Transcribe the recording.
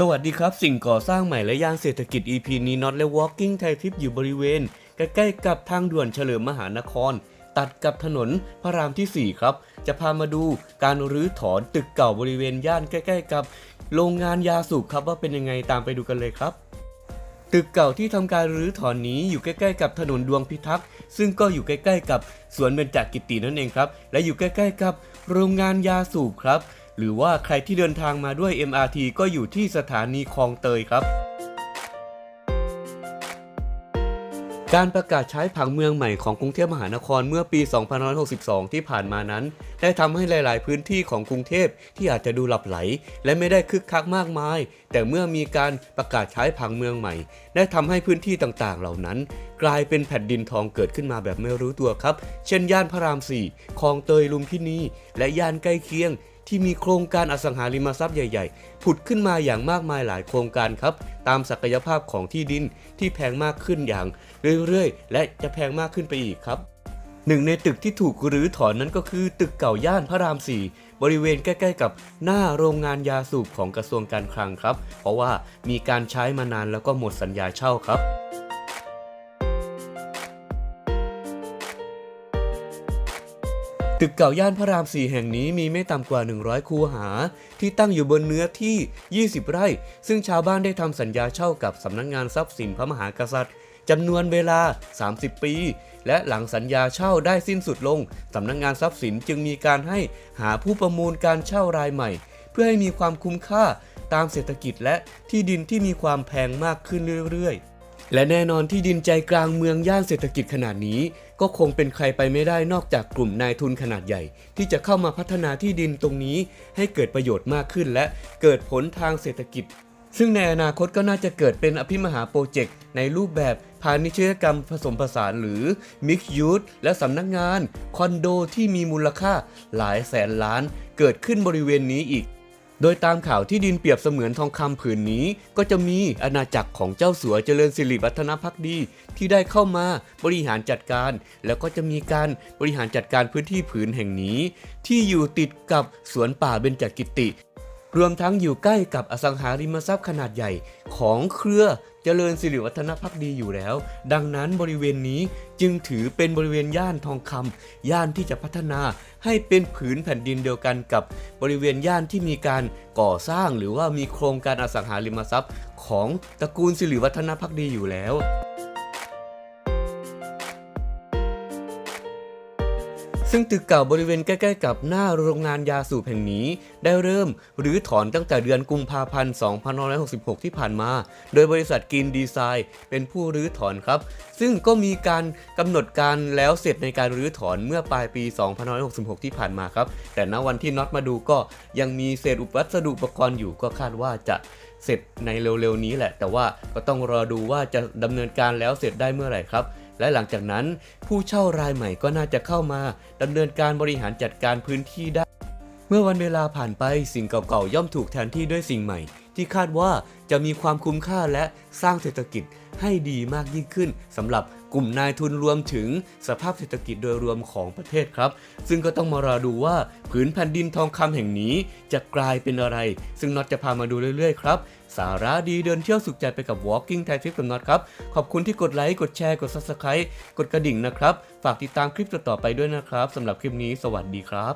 สวัสดีครับ สิ่งก่อสร้างใหม่และย่านเศรษฐกิจ EP นี้น็อตและ Walking ไทยทิปอยู่บริเวณ ใกล้ๆกับทางด่วนเฉลิมมหานคร ตัดกับถนนพระรามที่ 4 ครับ จะพามาดูการรื้อถอนตึกเก่าบริเวณย่านใกล้ ๆ กับ โรงงานยาสูบครับว่าเป็นยังไงตามไปดูกันเลยครับ ตึกเก่าที่ทำการรื้อถอนนี้อยู่ใกล้ๆ กับถนนดวงพิทักษ์ซึ่งก็อยู่ใกล้ ๆ กับสวนเบญจกิตินั่นเองครับ และอยู่ใกล้ ๆ กับ โรงงานยาสูบครับ หรือว่าใครที่เดินทางมาด้วย MRT ก็อยู่ที่สถานีคลองเตยครับ การประกาศใช้ผังเมืองใหม่ของกรุงเทพมหานครเมื่อปี 2562 ที่ผ่านมานั้น ได้ทำให้หลาย ๆ พื้นที่ของกรุงเทพที่อาจจะดูหลับไหล และไม่ได้คึกคักมากมาย แต่เมื่อมีการประกาศใช้ผังเมืองใหม่ ได้ทำให้พื้นที่ต่าง ๆ เหล่านั้นกลายเป็นแผ่นดินทองเกิดขึ้นมาแบบไม่รู้ตัวครับ เช่นย่านพระราม 4 คลองเตยลุมพินี และย่านใกล้เคียง ที่มีโครงการอสังหาริมทรัพย์ใหญ่ๆ ผุดขึ้นมาอย่างมากมายหลายโครงการครับ ตามศักยภาพของที่ดินที่แพงมากขึ้นอย่างเรื่อยๆ และจะแพงมากขึ้นไปอีกครับหนึ่งในตึกที่ถูกรื้อถอนนั้นก็คือตึกเก่าย่านพระราม 4 บริเวณใกล้ๆกับหน้าโรงงานยาสูบของกระทรวงการคลังครับ เพราะว่ามีการใช้มานานแล้วก็หมดสัญญาเช่าครับ ตึกเก่าย่านพระราม4แห่งนี้มีไม่ต่ำกว่า 100 คูหา ที่ตั้งอยู่บนเนื้อที่ 20 ไร่ ซึ่งชาวบ้านได้ทำสัญญาเช่ากับสำนักงงานทรัพย์สินพระมหากษัตริย์จำนวนเวลา 30 ปี และหลังสัญญาเช่าได้สิ้นสุดลงสำนักงงานทรัพย์สินจึงมีการให้หาผู้ประมูลการเช่ารายใหม่ เพื่อให้มีความคุ้มค่าตามเศรษฐกิจและที่ดินที่มีความแพงมากขึ้นเรื่อยๆ และแน่นอนที่ดินใจกลางเมืองย่านเศรษฐกิจขนาดนี้ ก็คงเป็นใครไปไม่ได้นอกจากกลุ่มนายทุนขนาดใหญ่ ที่จะเข้ามาพัฒนาที่ดินตรงนี้ให้เกิดประโยชน์มากขึ้น และเกิดผลทางเศรษฐกิจ ซึ่งในอนาคตก็น่าจะเกิดเป็นอภิมหาโปรเจกต์ในรูปแบบพาณิชยกรรมผสมผสานหรือ Mixed Use และสำนักงาน คอนโดที่มีมูลค่าหลายแสนล้าน เกิดขึ้นบริเวณนี้อีก โดยตามข่าวที่ดินเปรียบเสมือนทองคำผืนนี้ ก็จะมีอาณาจักรของเจ้าสัวเจริญสิริวัฒนพักดี ที่ได้เข้ามาบริหารจัดการ แล้วก็จะมีการบริหารจัดการพื้นที่ผืนแห่งนี้ ที่อยู่ติดกับสวนป่าเบญจกิติ รวมทั้งอยู่ใกล้กับอสังหาริมทรัพย์ขนาดใหญ่ของเครือเจริญสิริวัฒนพักดีอยู่แล้ว ดังนั้นบริเวณนี้จึงถือเป็นบริเวณย่านทองคำย่านที่จะพัฒนาให้เป็นผืนแผ่นดินเดียวกันกับบริเวณย่านที่มีการก่อสร้างหรือว่ามีโครงการอสังหาริมทรัพย์ของตระกูลสิริวัฒนพักดีอยู่แล้ว ซึ่งตึกเก่าบริเวณใกล้ๆกับหน้าโรงงานยาสูบแห่งนี้ ได้เริ่มรื้อถอนตั้งแต่เดือนกุมภาพันธ์ 2566 ที่ผ่านมา โดยบริษัทกินดีไซน์ เป็นผู้รื้อถอนครับ ซึ่งก็มีการกำหนดการแล้วเสร็จในการรื้อถอนเมื่อปลายปี 2566 ที่ผ่านมาครับ แต่ณวันที่น็อตมาดูก็ยังมีเศษอุปวัสดุอุปกรณ์อยู่ก็คาดว่าจะเสร็จในเร็วๆนี้แหละ แต่ว่าก็ต้องรอดูว่าจะดำเนินการแล้วเสร็จได้เมื่อไหร่ครับ และหลังจากนั้นผู้เช่ารายใหม่ก็น่าจะเข้ามาดำเนินการบริหารจัดการพื้นที่ได้ เมื่อวันเวลาผ่านไปสิ่งเก่าๆย่อมถูกแทนที่ด้วยสิ่งใหม่ ที่คาดว่าจะมีความคุ้มค่าและสร้างเศรษฐกิจให้ดีมากยิ่งขึ้นสำหรับ กลุ่มนายทุนรวมถึงสภาพเศรษฐกิจโดยรวมของประเทศครับ ซึ่งก็ต้องมารอดูว่าผืนแผ่นดินทองคำแห่งนี้จะกลายเป็นอะไร ซึ่งน็อตจะพามาดูเรื่อยๆครับ สาระดีเดินเที่ยวสุขใจไปกับ Walking Thai Trip กับน็อตครับ ขอบคุณที่กดไลค์ กดแชร์ กด Subscribe กดกระดิ่งนะครับ ฝากติดตามคลิปต่อๆไปด้วยนะครับสำหรับคลิปนี้สวัสดีครับ